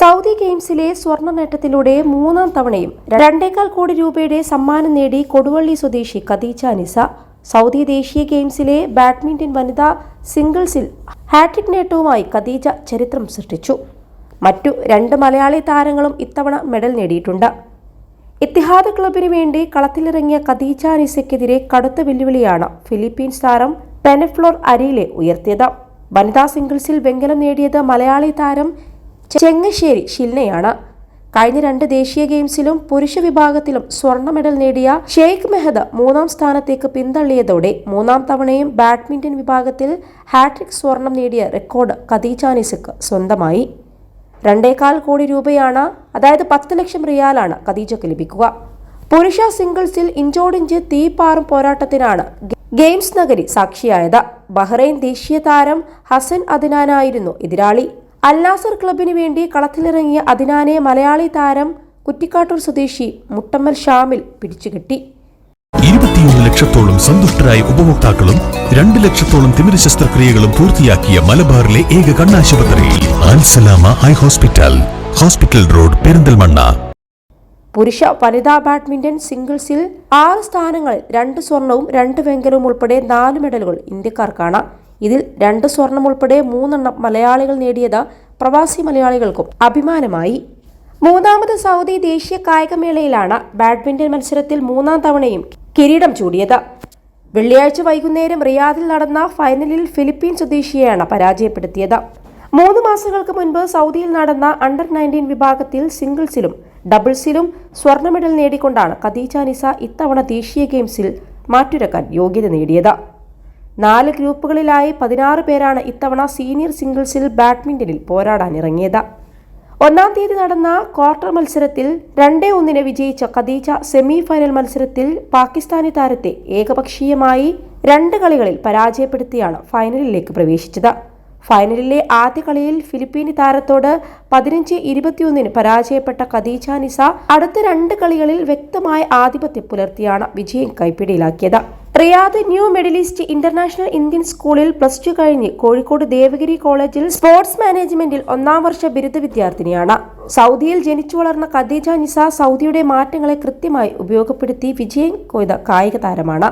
Saudi ഗെയിംസിലെ സ്വർണ നേട്ടത്തിലൂടെ മൂന്നാം തവണയും രണ്ടേകാൽ കോടി രൂപയുടെ സമ്മാനം നേടി കൊടുവള്ളി സ്വദേശി ഖദീജ നിസ സൗദി ദേശീയ ഗെയിംസിലെ ബാഡ്മിന്റൺ വനിതാ സിംഗിൾസിൽ ഹാട്രിക് നേട്ടവുമായി ഖദീജ ചരിത്രം സൃഷ്ടിച്ചു. മറ്റു രണ്ട് മലയാളി താരങ്ങളും ഇത്തവണ മെഡൽ നേടിയിട്ടുണ്ട്. ഇത്തിഹാദ് ക്ലബിന് വേണ്ടി കളത്തിലിറങ്ങിയ ഖദീജ നിസയ്ക്കെതിരെ കടുത്ത വെല്ലുവിളിയാണ് ഫിലിപ്പീൻസ് താരം പെനഫ്ലോർ അരിയിലെ ഉയർത്തിയത്. വനിതാ സിംഗിൾസിൽ വെങ്കലം നേടിയത് മലയാളി താരം ചെങ്ങശ്ശേരി ഷിൽനയാണ് കഴിഞ്ഞ രണ്ട് ദേശീയ ഗെയിംസിലും പുരുഷ വിഭാഗത്തിലും സ്വർണ മെഡൽ നേടിയ ഷെയ്ഖ് മെഹദ് മൂന്നാം സ്ഥാനത്തേക്ക് പിന്തള്ളിയതോടെ മൂന്നാം തവണയും ബാഡ്മിന്റൺ വിഭാഗത്തിൽ ഹാട്രിക് സ്വർണം നേടിയ റെക്കോർഡ് ഖദീജാനിസക്ക് സ്വന്തമായി. രണ്ടേകാൽ കോടി രൂപയാണ് അതായത് പത്ത് ലക്ഷം റിയാലാണ് ഖദീജയ്ക്ക് ലഭിക്കുക. പുരുഷ സിംഗിൾസിൽ ഇഞ്ചോടിഞ്ച് തീപ്പാറും പോരാട്ടത്തിനാണ് ഗെയിംസ് നഗരി സാക്ഷിയായത്. ബഹ്റൈൻ ദേശീയ താരം ഹസൻ അദിനാനായിരുന്നു എതിരാളി. അൽനാസർ ക്ലബിന് വേണ്ടി കളത്തിലിറങ്ങിയ അതിനാനെ മലയാളി താരം കുറ്റിക്കാട്ടൂർ സ്വദേശി മുട്ടമ്മൽ ഷാമിൽ പിടിച്ചുകെട്ടി. ഇരുപത്തിയൊന്ന് ലക്ഷത്തോളം സന്തുഷ്ടരായ ഉപഭോക്താക്കളും രണ്ട് ലക്ഷത്തോളം തിമിര ശസ്ത്രക്രിയകളും പൂർത്തിയാക്കിയ മലബാറിലെ ഏക കണ്ണാശുപത്രിയിൽ Alsalama eye hospital hospital road Perinthalmanna. പുരുഷ വനിതാ ബാഡ്മിന്റൺ സിംഗിൾസിൽ ആറ് സ്ഥാനങ്ങളിൽ രണ്ട് സ്വർണവും രണ്ട് വെങ്കലവും ഉൾപ്പെടെ നാല് മെഡലുകൾ ഇന്ത്യക്കാർ ഇന്ത്യക്കാർക്കാണ്. ഇതിൽ രണ്ട് സ്വർണം ഉൾപ്പെടെ മൂന്നെണ്ണം മലയാളികൾ നേടിയത് പ്രവാസി മലയാളികൾക്കും അഭിമാനമായി. മൂന്നാമത് സൗദി ദേശീയ കായികമേളയിലാണ് ബാഡ്മിന്റൺ മത്സരത്തിൽ മൂന്നാം തവണയും കിരീടം ചൂടിയത്. വെള്ളിയാഴ്ച വൈകുന്നേരം റിയാദിൽ നടന്ന ഫൈനലിൽ ഫിലിപ്പീൻ സ്വദേശിയെയാണ് പരാജയപ്പെടുത്തിയത്. മൂന്ന് മാസങ്ങൾക്ക് മുൻപ് സൗദിയിൽ നടന്ന അണ്ടർ നയന്റീൻ വിഭാഗത്തിൽ സിംഗിൾസിലും ഡബിൾസിലും സ്വർണ മെഡൽ നേടിക്കൊണ്ടാണ് ഖദീജ നിസ ഇത്തവണ ദേശീയ ഗെയിംസിൽ മാറ്റുരക്കാൻ യോഗ്യത നേടിയത്. നാല് ഗ്രൂപ്പുകളിലായി പതിനാറ് പേരാണ് ഇത്തവണ സീനിയർ സിംഗിൾസിൽ ബാഡ്മിന്റണിൽ പോരാടാനിറങ്ങിയത്. ഒന്നാം തീയതി നടന്ന ക്വാർട്ടർ മത്സരത്തിൽ രണ്ടേ ഒന്നിന് വിജയിച്ച ഖദീജ സെമി ഫൈനൽ മത്സരത്തിൽ പാകിസ്ഥാനി താരത്തെ ഏകപക്ഷീയമായി രണ്ട് കളികളിൽ പരാജയപ്പെടുത്തിയാണ് ഫൈനലിലേക്ക് പ്രവേശിച്ചത്. ഫൈനലിലെ ആദ്യ കളിയിൽ ഫിലിപ്പീനി താരത്തോട് പതിനഞ്ച് ഇരുപത്തിയൊന്നിന് പരാജയപ്പെട്ട ഖദീജ നിസ അടുത്ത രണ്ട് കളികളിൽ വ്യക്തമായ ആധിപത്യം പുലർത്തിയാണ് വിജയം കൈപ്പിടിയിലാക്കിയത്. Riyadh new middle east international Indian സ്കൂളിൽ പ്ലസ് ടു കഴിഞ്ഞ് കോഴിക്കോട് ദേവഗിരി കോളേജിൽ സ്പോർട്സ് മാനേജ്മെന്റിൽ ഒന്നാം വർഷ ബിരുദ വിദ്യാർത്ഥിനിയാണ്. സൗദിയിൽ ജനിച്ചു വളർന്ന ഖദീജ നിസ സൗദിയുടെ മാറ്റങ്ങളെ കൃത്യമായി ഉപയോഗപ്പെടുത്തി വിജയം കൊയ്ത കായിക താരമാണ്.